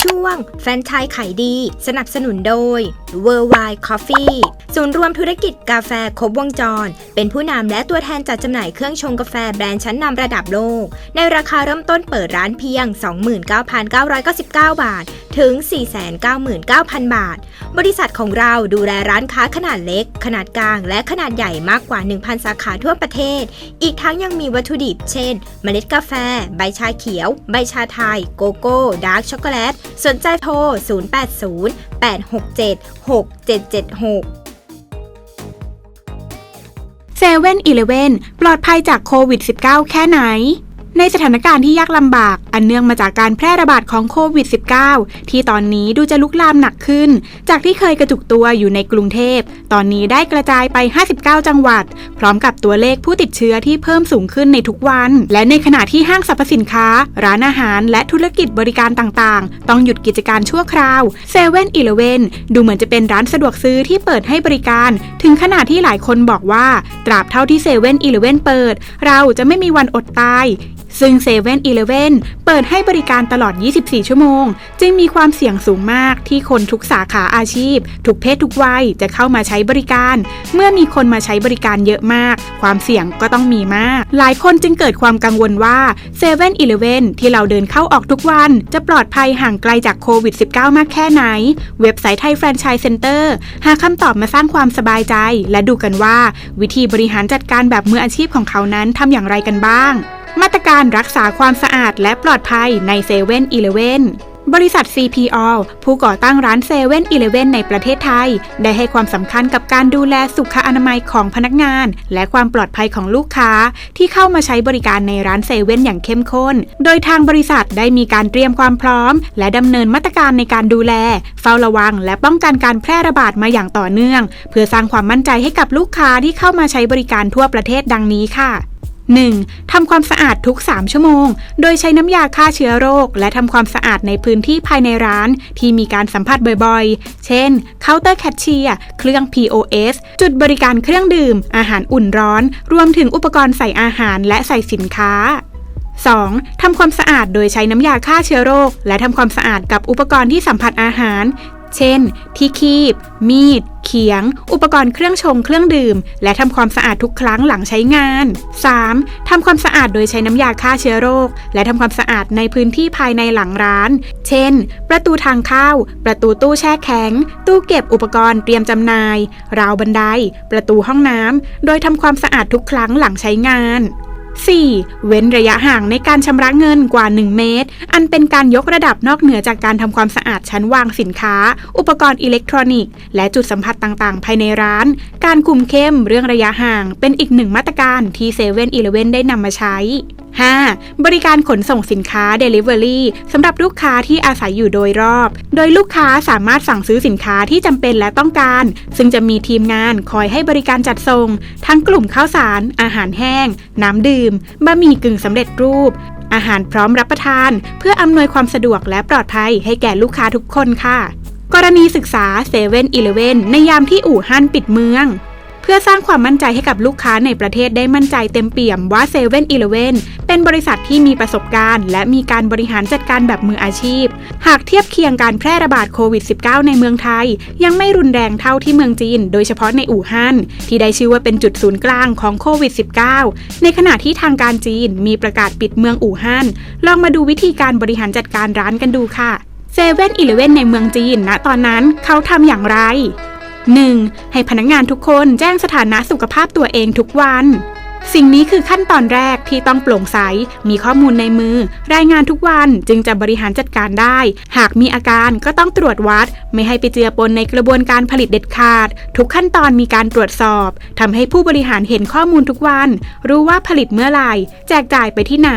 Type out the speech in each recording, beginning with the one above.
ช่วงแฟนไชายขายดี สนับสนุนโดย w o r l d w i d e Coffee ศูนย์รวมธุรกิจกาแฟครบวงจร เป็นผู้นำและตัวแทนจัดจำหน่ายเครื่องชงกาแฟแบรนด์ชั้นนำระดับโลก ในราคาเริ่มต้นเปิดร้านเพียง 29,999 บาท ถึง 499,000 บาท บริษัทของเราดูแลร้านค้าขนาดเล็ก ขนาดกลาง และขนาดใหญ่มากกว่า 1,000 สาขาทั่วประเทศ อีกทั้งยังมีวัตถุดิบ เช่น เมล็ดกาแฟ ใบชาเขียว ใบชาไทย โกโก้ ดาร์กช็อกโกแลต สนใจโทร 080 867 6776 เซเว่นอีเลเว่นปลอดภัยจากโควิด -19 แค่ไหน ในสถานการณ์ที่ยากลำบาก อันเนื่องมาจากการแพร่ระบาดของโควิด -19 ที่ตอนนี้ดูจะลุกลามหนักขึ้น จากที่เคยกระจุกตัวอยู่ในกรุงเทพ ตอนนี้ได้กระจายไป 59 จังหวัด พร้อมกับตัวเลขผู้ติดเชื้อที่เพิ่มสูงขึ้นในทุกวัน และในขณะที่ห้างสรรพสินค้า ร้านอาหาร และธุรกิจบริการต่างๆ ต้องหยุดกิจการชั่วคราวเซเว่นอีเลเวนดูเหมือนจะเป็นร้านสะดวกซื้อที่เปิดให้บริการ ถึงขนาดที่หลายคนบอกว่า ตราบเท่าที่เซเว่นอีเลเวนเปิด เราจะไม่มีวันอดตาย ซึ่ง7 e เ e ่ e อเปิดให้บริการตลอด 24 ชั่วโมง จึงมีความเสี่ยงสูงมากที่คนทุกสาขาอาชีพ ทุกเพศทุกวัยจะเข้ามาใช้บริการ เมื่อมีคนมาใช้บริการเยอะมาก ความเสี่ยงก็ต้องมีมาก หลายคนจึงเกิดความกังวลว่า7 e เ e ่ e อที่เราเดินเข้าออกทุกวัน จะปลอดภัยห่างไกลจากโควิด -19 มากแค่ไหน เว็บไซต์ไทยแฟรนไชส์เซ็นเตอร์หาคำตอบมาสร้างความสบายใจ และดูกันว่า วิธีบริหารจัดการแบบมืออาชีพของเขานั้นทำอย่างไรกันบ้าง มาตรการรักษาความสะอาดและปลอดภัยใน7 e เ e ่ e ออบริษัท CPO ผู้ก่อตั้งร้าน7 e เ e ่ e ในประเทศไทย ได้ให้ความสำคัญกับการดูแลสุขอนามัยของพนักงาน และความปลอดภัยของลูกค้า ที่เข้ามาใช้บริการในร้านเซเว่นอย่างเข้มข้น โดยทางบริษัทได้มีการเตรียมความพร้อม และดำเนินมาตรการในการดูแล เฝ้าระวัง และป้องกันการแพร่ระบาดมาอย่างต่อเนื่อง เพื่อสร้างความมั่นใจให้กับลูกค้าที่เข้ามาใช้บริการทั่วประเทศดังนี้ค่ะ 1. ทำความสะอาดทุก 3 ชั่วโมง โดยใช้น้ำยาฆ่าเชื้อโรค และทำความสะอาดในพื้นที่ภายในร้าน ที่มีการสัมผัสบ่อยๆ เช่น เคาน์เตอร์แคชเชียร์ เครื่อง POS จุดบริการเครื่องดื่ม อาหารอุ่นร้อน รวมถึงอุปกรณ์ใส่อาหารและใส่สินค้า 2. ทำความสะอาดโดยใช้น้ำยาฆ่าเชื้อโรค และทำความสะอาดกับอุปกรณ์ที่สัมผัสอาหาร เช่น ที่คีบ มีด เขียง อุปกรณ์เครื่องชงเครื่องดื่ม และทำความสะอาดทุกครั้งหลังใช้งาน 3. ทำความสะอาดโดยใช้น้ำยาฆ่าเชื้อโรค และทำความสะอาดในพื้นที่ภายในหลังร้าน เช่น ประตูทางเข้า ประตูตู้แช่แข็ง ตู้เก็บอุปกรณ์เตรียมจำหน่าย ราวบันได ประตูห้องน้ำ โดยทำความสะอาดทุกครั้งหลังใช้งาน 4. เว้นระยะห่างในการชำระเงินกว่า 1 เมตร อันเป็นการยกระดับนอกเหนือจากการทำความสะอาดชั้นวางสินค้า อุปกรณ์อิเล็กทรอนิกส์ และจุดสัมผัสต่างๆ ภายในร้าน การคุมเข้มเรื่องระยะห่าง เป็นอีกหนึ่งมาตรการที่เซเว่นอีเลเวได้นำมาใช้ 5. บริการขนส่งสินค้า Delivery สำหรับลูกค้าที่อาศัยอยู่โดยรอบ โดยลูกค้าสามารถสั่งซื้อสินค้าที่จำเป็นและต้องการ ซึ่งจะมีทีมงานคอยให้บริการจัดส่ง ทั้งกลุ่มข้าวสาร อาหารแห้ง น้ำดื่ม บะหมี่กึ่งสำเร็จรูป อาหารพร้อมรับประทาน เพื่ออำนวยความสะดวกและปลอดภัยให้แก่ลูกค้าทุกคนค่ะ กรณีศึกษา7 e เ e ่ e ในยามที่อู่ฮั่นปิดเมือง เพื่อสร้างความมั่นใจให้กับลูกค้าในประเทศได้มั่นใจเต็มเปี่ยมว่า7 e เ e ่ e เป็นบริษัทที่มีประสบการณ์ และมีการบริหารจัดการแบบมืออาชีพ หากเทียบเคียงการแพร่ระบาดโควิด -19 ในเมืองไทย ยังไม่รุนแรงเท่าที่เมืองจีน โดยเฉพาะในอู่ฮั่นที่ได้ชื่อว่าเป็นจุดศูนย์กลางของโควิด -19 ในขณะที่ทางการจีนมีประกาศปิดเมืองอู่ฮั่นลองมาดูวิธีการบริหารจัดการร้านกันดูค่ะเซเว่นอีเลเว่นในเมืองจีนณตอนนั้นเขาทำอย่างไร 1. ให้พนักงานทุกคนแจ้งสถานะสุขภาพตัวเองทุกวัน สิ่งนี้คือขั้นตอนแรกที่ต้องโปร่งใส มีข้อมูลในมือ รายงานทุกวันจึงจะบริหารจัดการได้ หากมีอาการก็ต้องตรวจวัด ไม่ให้ไปเจือปนในกระบวนการผลิตเด็ดขาด ทุกขั้นตอนมีการตรวจสอบทำให้ผู้บริหารเห็นข้อมูลทุกวัน รู้ว่าผลิตเมื่อไหร่ แจกจ่ายไปที่ไหน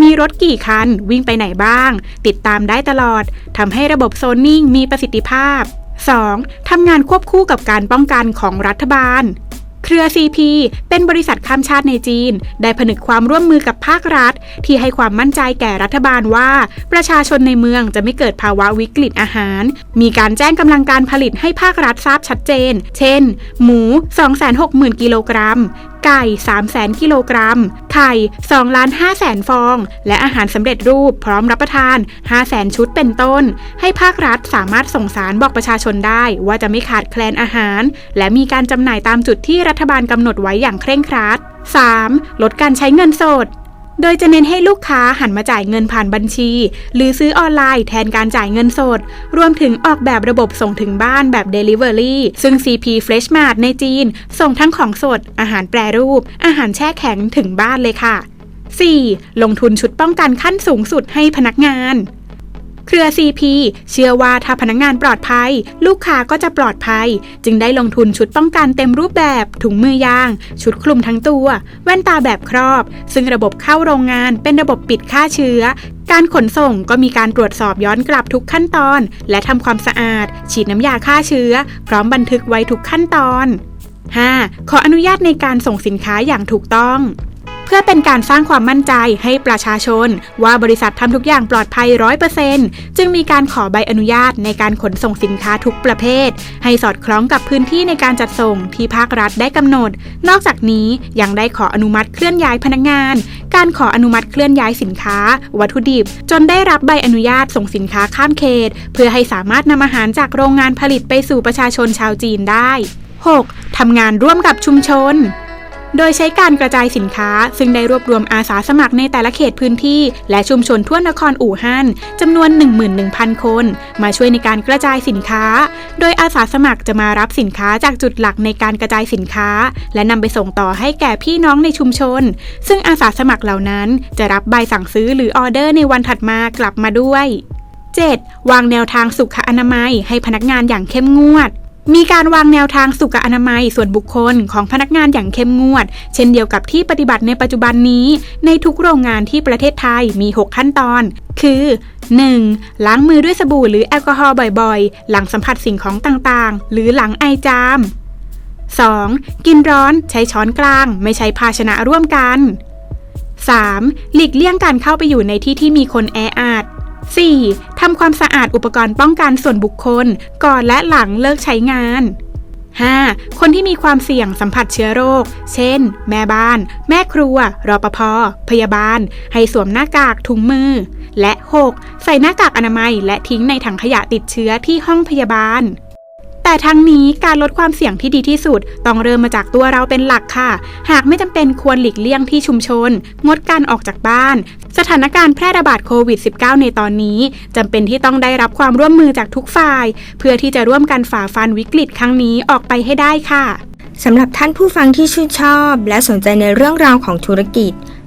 มีรถกี่คัน วิ่งไปไหนบ้าง ติดตามได้ตลอดทำให้ระบบโซนนิ่งมีประสิทธิภาพ 2. ทำงานควบคู่กับการป้องกันของรัฐบาล เครือ CP เป็นบริษัทข้ามชาติในจีน ได้ผนึกความร่วมมือกับภาครัฐ ที่ให้ความมั่นใจแก่รัฐบาลว่า ประชาชนในเมืองจะไม่เกิดภาวะวิกฤตอาหาร มีการแจ้งกำลังการผลิตให้ภาครัฐทราบชัดเจน เช่น หมู 260,000 กิโลกรัม ไก่3 0 0 0 0กิโลกรัม ไข่2ล้าน5แสนฟอง และอาหารสำเร็จรูปพร้อมรับประทาน 5 0 0แสนชุดเป็นต้น ให้ภาครัฐสามารถส่งสารบอกประชาชนได้ว่าจะไม่ขาดแคลนอาหาร และมีการจำหน่ายตามจุดที่รัฐบาลกำหนดไว้อย่างเคร่งครัด 3. ลดการใช้เงินสด โดยจะเน้นให้ลูกค้าหันมาจ่ายเงินผ่านบัญชี หรือซื้อออนไลน์แทนการจ่ายเงินสด รวมถึงออกแบบระบบส่งถึงบ้านแบบ Delivery ซึ่ง CP Fresh Mart ในจีน ส่งทั้งของสด อาหารแปรรูป อาหารแช่แข็งถึงบ้านเลยค่ะ 4. ลงทุนชุดป้องกันขั้นสูงสุดให้พนักงาน เครือ CP เชื่อว่าถ้าพนักงงานปลอดภัย ลูกค้าก็จะปลอดภัย จึงได้ลงทุนชุดป้องกันเต็มรูปแบบ ถุงมือยาง ชุดคลุมทั้งตัว แว่นตาแบบครอบ ซึ่งระบบเข้าโรงงานเป็นระบบปิดฆ่าเชื้อ การขนส่งก็มีการตรวจสอบย้อนกลับทุกขั้นตอน และทำความสะอาด ฉีดน้ำยาฆ่าเชื้อ พร้อมบันทึกไว้ทุกขั้นตอน 5. ขออนุญาตในการส่งสินค้าอย่างถูกต้อง เพื่อเป็นการสร้างความมั่นใจให้ประชาชน ว่าบริษัททำทุกอย่างปลอดภัย 100%จึงมีการขอใบอนุญาตในการขนส่งสินค้าทุกประเภท ให้สอดคล้องกับพื้นที่ในการจัดส่งที่ภาครัฐได้กำหนด นอกจากนี้ยังได้ขออนุมัติเคลื่อนย้ายพนักงาน การขออนุมัติเคลื่อนย้ายสินค้า วัตถุดิบ จนได้รับใบอนุญาตส่งสินค้าข้ามเขต เพื่อให้สามารถนำอาหารจากโรงงานผลิตไปสู่ประชาชนชาวจีนได้ 6. ทำงานร่วมกับชุมชน โดยใช้การกระจายสินค้า ซึ่งได้รวบรวมอาสาสมัครในแต่ละเขตพื้นที่ และชุมชนทั่วนครอู่ฮั่นจำนวน 11,000 คน มาช่วยในการกระจายสินค้า โดยอาสาสมัครจะมารับสินค้าจากจุดหลักในการกระจายสินค้า และนำไปส่งต่อให้แก่พี่น้องในชุมชน ซึ่งอาสาสมัครเหล่านั้น จะรับใบสั่งซื้อหรือออเดอร์ในวันถัดมากลับมาด้วย 7. วางแนวทางสุขอนามัยให้พนักงานอย่างเข้มงวด มีการวางแนวทางสุขอนามัยส่วนบุคคลของพนักงานอย่างเข้มงวด เช่นเดียวกับที่ปฏิบัติในปัจจุบันนี้ ในทุกโรงงานที่ประเทศไทยมี 6 ขั้นตอน คือ 1. ล้างมือด้วยสบู่หรือแอลกอฮอล์บ่อยๆ หลังสัมผัสสิ่งของต่างๆ หรือหลังไอจาม 2. กินร้อนใช้ช้อนกลาง ไม่ใช้ภาชนะร่วมกัน 3. หลีกเลี่ยงการเข้าไปอยู่ในที่ที่มีคนแออัด 4. ทำความสะอาดอุปกรณ์ป้องกันส่วนบุคคล ก่อนและหลังเลิกใช้งาน 5. คนที่มีความเสี่ยงสัมผัสเชื้อโรค เช่น แม่บ้าน แม่ครัว รปภ พยาบาล ให้สวมหน้ากากถุงมือ และ 6. ใส่หน้ากากอนามัย และทิ้งในถังขยะติดเชื้อที่ห้องพยาบาล แต่ทั้งนี้การลดความเสี่ยงที่ดีที่สุด ต้องเริ่มมาจากตัวเราเป็นหลักค่ะ หากไม่จำเป็นควรหลีกเลี่ยงที่ชุมชน งดการออกจากบ้าน สถานการณ์แพร่ระบาดโควิด -19 ในตอนนี้จำเป็นที่ต้องได้รับความร่วมมือจากทุกฝ่าย เพื่อที่จะร่วมกันฝ่าฟันวิกฤตครั้งนี้ออกไปให้ได้ค่ะสำหรับท่านผู้ฟังที่ชื่นชอบ และสนใจในเรื่องราวของธุรกิจ